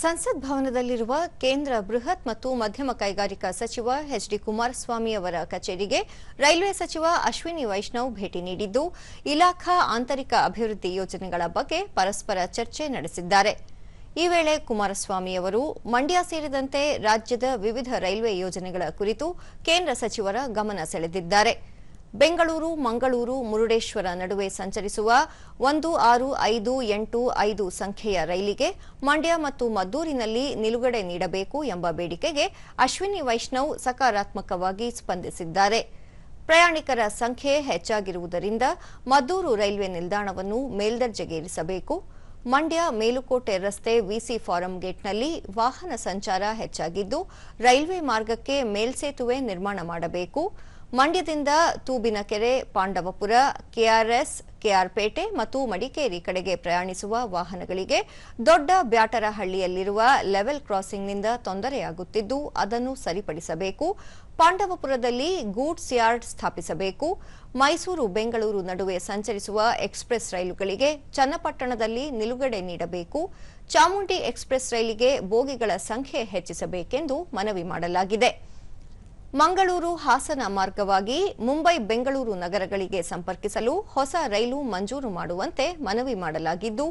ಸಂಸತ್ ಭವನದಲ್ಲಿರುವ ಕೇಂದ್ರ ಬೃಹತ್ ಮತ್ತು ಮಧ್ಯಮ ಕೈಗಾರಿಕಾ ಸಚಿವ ಎಚ್ ಡಿ ಕುಮಾರಸ್ವಾಮಿ ಅವರ ಕಚೇರಿಗೆ ರೈಲ್ವೆ ಸಚಿವ ಅಶ್ವಿನಿ ವೈಷ್ಣವ್ ಭೇಟಿ ನೀಡಿದ್ದು, ಇಲಾಖಾ ಆಂತರಿಕ ಅಭಿವೃದ್ಧಿ ಯೋಜನೆಗಳ ಬಗ್ಗೆ ಪರಸ್ಪರ ಚರ್ಚೆ ನಡೆಸಿದ್ದಾರೆ. ಈ ವೇಳೆ ಕುಮಾರಸ್ವಾಮಿ ಅವರು, ಮಂಡ್ಯ ಸೇರಿದಂತೆ ರಾಜ್ಯದ ವಿವಿಧ ರೈಲ್ವೆ ಯೋಜನೆಗಳ ಕುರಿತು ಕೇಂದ್ರ ಸಚಿವರ ಗಮನ ಸೆಳೆದಿದ್ದಾರೆ. ಬೆಂಗಳೂರು, ಮಂಗಳೂರು, ಮುರುಡೇಶ್ವರ ನಡುವೆ ಸಂಚರಿಸುವ ಒಂದು ಆರು ಐದು ಎಂಟು ಐದು ಸಂಖ್ಯೆಯ ರೈಲಿಗೆ ಮಂಡ್ಯ ಮತ್ತು ಮದ್ದೂರಿನಲ್ಲಿ ನಿಲುಗಡೆ ನೀಡಬೇಕು ಎಂಬ ಬೇಡಿಕೆಗೆ ಅಶ್ವಿನಿ ವೈಷ್ಣವ್ ಸಕಾರಾತ್ಮಕವಾಗಿ ಸ್ಪಂದಿಸಿದ್ದಾರೆ. ಪ್ರಯಾಣಿಕರ ಸಂಖ್ಯೆ ಹೆಚ್ಚಾಗಿರುವುದರಿಂದ ಮದ್ದೂರು ರೈಲ್ವೆ ನಿಲ್ದಾಣವನ್ನು ಮೇಲ್ದರ್ಜೆಗೇರಿಸಬೇಕು. ಮಂಡ್ಯ ಮೇಲುಕೋಟೆ ರಸ್ತೆ ವಿಸಿ ಫಾರಂ ಗೇಟ್ನಲ್ಲಿ ವಾಹನ ಸಂಚಾರ ಹೆಚ್ಚಾಗಿದ್ದು ರೈಲ್ವೆ ಮಾರ್ಗಕ್ಕೆ ಮೇಲ್ಸೇತುವೆ ನಿರ್ಮಾಣ ಮಾಡಬೇಕು. ಮಂಡ್ಯದಿಂದ ತೂಬಿನಕೆರೆ ಪಾಂಡವಪುರ, ಕೆಆರ್ಎಸ್, ಕೆಆರ್ಪೇಟೆ ಮತ್ತು ಮಡಿಕೇರಿ ಕಡೆಗೆ ಪ್ರಯಾಣಿಸುವ ವಾಹನಗಳಿಗೆ ದೊಡ್ಡ ಬ್ಯಾಟರಹಳ್ಳಿಯಲ್ಲಿರುವ ಲೆವೆಲ್ ಕ್ರಾಸಿಂಗ್ನಿಂದ ತೊಂದರೆಯಾಗುತ್ತಿದ್ದು, ಅದನ್ನು ಸರಿಪಡಿಸಬೇಕು. ಪಾಂಡವಪುರದಲ್ಲಿ ಗೂಡ್ಸ್ ಯಾರ್ಡ್ ಸ್ಥಾಪಿಸಬೇಕು. ಮೈಸೂರು, ಬೆಂಗಳೂರು ನಡುವೆ ಸಂಚರಿಸುವ ಎಕ್ಸ್ಪ್ರೆಸ್ ರೈಲುಗಳಿಗೆ ಚನ್ನಪಟ್ಟಣದಲ್ಲಿ ನಿಲುಗಡೆ ನೀಡಬೇಕು. ಚಾಮುಂಡಿ ಎಕ್ಸ್ಪ್ರೆಸ್ ರೈಲಿಗೆ ಬೋಗಿಗಳ ಸಂಖ್ಯೆ ಹೆಚ್ಚಿಸಬೇಕೆಂದು ಮನವಿ ಮಾಡಲಾಗಿದೆ. ಮಂಗಳೂರು ಹಾಸನ ಮಾರ್ಗವಾಗಿ ಮುಂಬೈ ಬೆಂಗಳೂರು ನಗರಗಳಿಗೆ ಸಂಪರ್ಕಿಸಲು ಹೊಸ ರೈಲು ಮಂಜೂರು ಮಾಡುವಂತೆ ಮನವಿ ಮಾಡಲಾಗಿದ್ದು,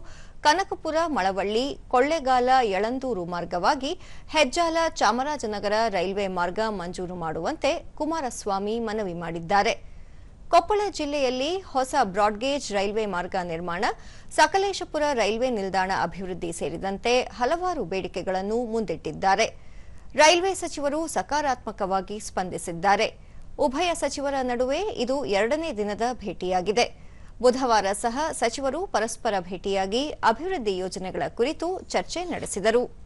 ಕನಕಪುರ, ಮಳವಳ್ಳಿ, ಕೊಳ್ಳೆಗಾಲ, ಯಳಂದೂರು ಮಾರ್ಗವಾಗಿ ಹೆಜ್ಜಾಲ ಚಾಮರಾಜನಗರ ರೈಲ್ವೆ ಮಾರ್ಗ ಮಂಜೂರು ಮಾಡುವಂತೆ ಕುಮಾರಸ್ವಾಮಿ ಮನವಿ ಮಾಡಿದ್ದಾರೆ. ಕೊಪ್ಪಳ ಜಿಲ್ಲೆಯಲ್ಲಿ ಹೊಸ ಬ್ರಾಡ್ಗೇಜ್ ರೈಲ್ವೆ ಮಾರ್ಗ ನಿರ್ಮಾಣ, ಸಕಲೇಶಪುರ ರೈಲ್ವೆ ನಿಲ್ದಾಣ ಅಭಿವೃದ್ಧಿ ಸೇರಿದಂತೆ ಹಲವಾರು ಬೇಡಿಕೆಗಳನ್ನು ಮುಂದಿಟ್ಟಿದ್ದಾರೆ. ರೈಲ್ವೆ ಸಚಿವರು ಸಕಾರಾತ್ಮಕವಾಗಿ ಸ್ಪಂದಿಸಿದ್ದಾರೆ. ಉಭಯ ಸಚಿವರ ನಡುವೆ ಇದು ಎರಡನೇ ದಿನದ ಭೇಟಿಯಾಗಿದೆ. ಬುಧವಾರ ಸಹ ಸಚಿವರು ಪರಸ್ಪರ ಭೇಟಿಯಾಗಿ ಅಭಿವೃದ್ಧಿ ಯೋಜನೆಗಳ ಕುರಿತು ಚರ್ಚೆ ನಡೆಸಿದರು.